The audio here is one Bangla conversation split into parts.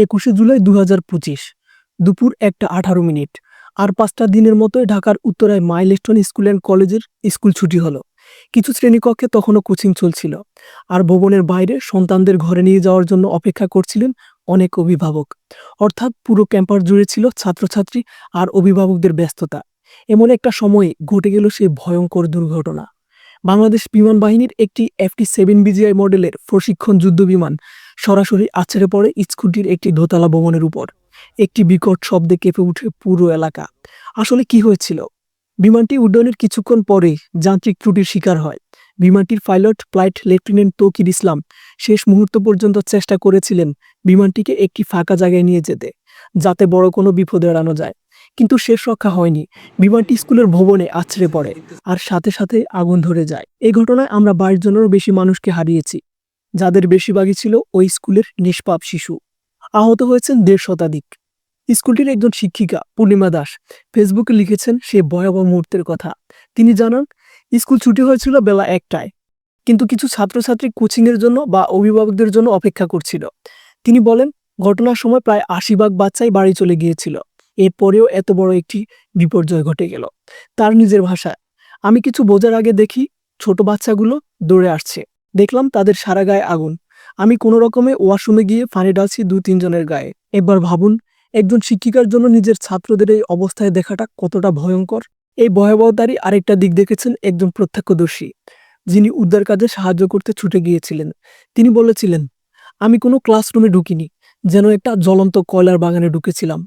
একুশে জুলাই দু হাজার পঁচিশ, দুপুর একটা আঠারো মিনিট। আর পাঁচটা দিনের মতোই ঢাকার উত্তরায় মাইলস্টোন স্কুল অ্যান্ড কলেজের স্কুল ছুটি হলো। কিছু শ্রেণীকক্ষে তখনও কোচিং চলছিল। আর ভবনের বাইরে সন্তানদের ঘরে নিয়ে যাওয়ার জন্য অপেক্ষা করছিলেন অনেক অভিভাবক। অর্থাৎ পুরো ক্যাম্পাস জুড়ে ছিল ছাত্রছাত্রী আর অভিভাবকদের ব্যস্ততা। এমন একটা সময়ে ঘটে গেল সেই ভয়ঙ্কর দুর্ঘটনা। বাংলাদেশ বিমান বাহিনীর একটি এফটি সেভেন বিজিআই মডেলের প্রশিক্ষণ যুদ্ধ বিমান সরাসরি আছড়ে পড়ে স্কুলটির একটি দোতলা ভবনের উপর। একটি বিকট শব্দে কেঁপে উঠে পুরো এলাকা। আসলে কি হয়েছিল? বিমানটি উড্ডয়নের কিছুক্ষণ পরেই যান্ত্রিক ত্রুটির শিকার হয়। বিমানটির pilot flight lieutenant Touqir Islam শেষ মুহূর্ত পর্যন্ত চেষ্টা করেছিলেন বিমানটিকে একটি ফাঁকা জায়গায় নিয়ে যেতে, যাতে বড় কোনো বিপদ এড়ানো যায়। কিন্তু শেষ রক্ষা হয়নি। বিমানটি স্কুলের ভবনে আছড়ে পড়ে আর সাথে সাথে আগুন ধরে যায়। এই ঘটনায় আমরা বাইশ জনেরও বেশি মানুষকে হারিয়েছি, যাদের বেশিরভাগই ছিল ওই স্কুলের নিষ্পাপ শিশু। আহত হয়েছেন দেড় শতাধিক। স্কুলটির একজন শিক্ষিকা, পূর্ণিমা দাস, ফেসবুকে লিখেছেন সে ভয়াবহ মুহূর্তের কথা। তিনি জানান, স্কুল ছুটি হয়েছিল বেলা একটায়, কিন্তু কিছু ছাত্রছাত্রী কোচিংয়ের জন্য বা অভিভাবকদের জন্য অপেক্ষা করছিল। তিনি বলেন, ঘটনার সময় প্রায় আশি ভাগ বাচ্চাই বাড়ি চলে গিয়েছিল। এরপরেও এত বড় একটি বিপর্যয় ঘটে গেল। তার নিজের ভাষায়, আমি কিছু বোঝার আগে দেখি ছোট বাচ্চাগুলো দৌড়ে আসছে। দেখলাম তাদের সারা গায়ে আগুন। আমি কোনো রকমে ওয়াশরুমে গিয়ে পানি ডালছি দু তিনজনের গায়ে। এবার ভাবুন, একজন শিক্ষিকার জন্য নিজের ছাত্রদের এই অবস্থায় দেখাটা কতটা ভয়ঙ্কর। এই ভয়াবহতারই আরেকটা দিক দেখেছেন একজন প্রত্যক্ষদর্শী, যিনি উদ্ধার কাজে সাহায্য করতে ছুটে গিয়েছিলেন। তিনি বলেছিলেন, আমি কোনো ক্লাসরুমে ঢুকিনি, যেন একটা জ্বলন্ত কয়লার বাগানে ঢুকেছিলাম।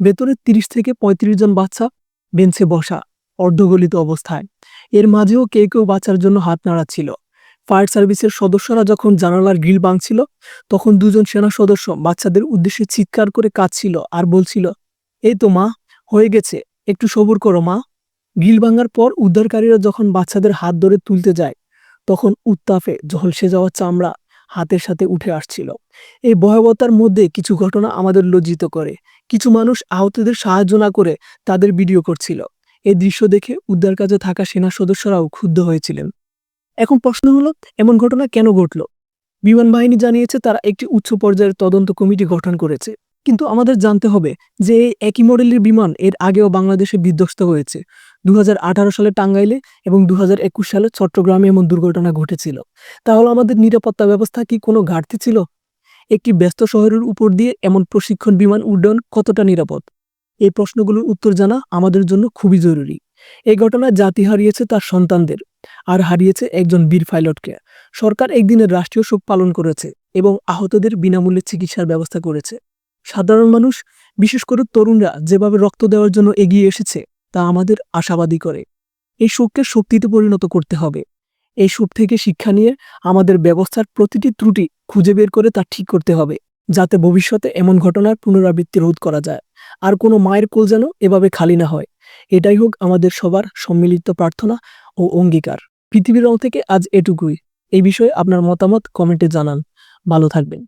ভেতরে তিরিশ থেকে ৩৫ জন বাচ্চা বেঞ্চে বসা অর্ধগলিত অবস্থায়। এর মাঝেও কেউ কেউ বাঁচার জন্য হাত নাড়াচ্ছিল ফায়ার সার্ভিসের সদস্যরা যখন জানালার গ্রিল ভাঙছিল, তখন দুজন সেনা সদস্য বাচ্চাদের উদ্দেশ্যে চিৎকার করে কাঁদছিল আর বলছিল, এই তো মা, হয়ে গেছে, একটু সবুর করো মা। গ্রিল ভাঙার পর উদ্ধারকারীরা যখন বাচ্চাদের হাত ধরে তুলতে যায়, তখন উত্তাপে ঝলসে যাওয়া চামড়া হাতের সাথে উঠে আসছিল। এই ভয়াবহতার মধ্যে কিছু ঘটনা আমাদের লজ্জিত করে। কিছু মানুষ আহতদের সাহায্য না করে তাদের ভিডিও করছিল। এই দৃশ্য দেখে উদ্ধার কাজে থাকা সেনা সদস্যরাও ক্ষুব্ধ হয়েছিলেন। এখন প্রশ্ন হলো, এমন ঘটনা কেন ঘটল? বিমান বাহিনী জানিয়েছে তারা একটি উচ্চ পর্যায়ের তদন্ত কমিটি গঠন করেছে। কিন্তু আমাদের জানতে হবে যে একই মডেলের বিমান এর আগেও বাংলাদেশে বিধ্বস্ত হয়েছে। দু হাজার আঠারো সালে টাঙ্গাইলে এবং দু হাজার একুশ সালে চট্টগ্রামে এমন দুর্ঘটনা ঘটেছিল। তাহলে আমাদের নিরাপত্তা ব্যবস্থা কি কোনো ঘাটতি ছিল? একটি ব্যস্ত শহরের উপর দিয়ে এমন প্রশিক্ষণ বিমান উড্ডয়ন কতটা নিরাপদ? এই প্রশ্নগুলোর উত্তর জানা আমাদের জন্য খুবই জরুরি। এই ঘটনায় জাতি হারিয়েছে তার সন্তানদের, আর হারিয়েছে একজন বীর পাইলটকে। সরকার একদিনের রাষ্ট্রীয় শোক পালন করেছে এবং আহতদের বিনামূল্যে চিকিৎসার ব্যবস্থা করেছে। সাধারণ মানুষ, বিশেষ করে তরুণরা, যেভাবে রক্ত দেওয়ার জন্য এগিয়ে এসেছে তা আমাদের আশাবাদী করে। এই শোককে শক্তিতে পরিণত করতে হবে। এই শোক থেকে শিক্ষা নিয়ে আমাদের ব্যবস্থার প্রতিটি ত্রুটি খুঁজে বের করে তা ঠিক করতে হবে, যাতে ভবিষ্যতে এমন ঘটনার পুনরাবৃত্তি রোধ করা যায়। আর কোনো মায়ের কোল যেন এভাবে খালি না হয়। এটাই হোক আমাদের সবার সম্মিলিত প্রার্থনা ও অঙ্গীকার। পৃথিবীর রং থেকে আজ এটুকুই। এই বিষয়ে আপনার মতামত কমেন্টে জানান। ভালো থাকবেন।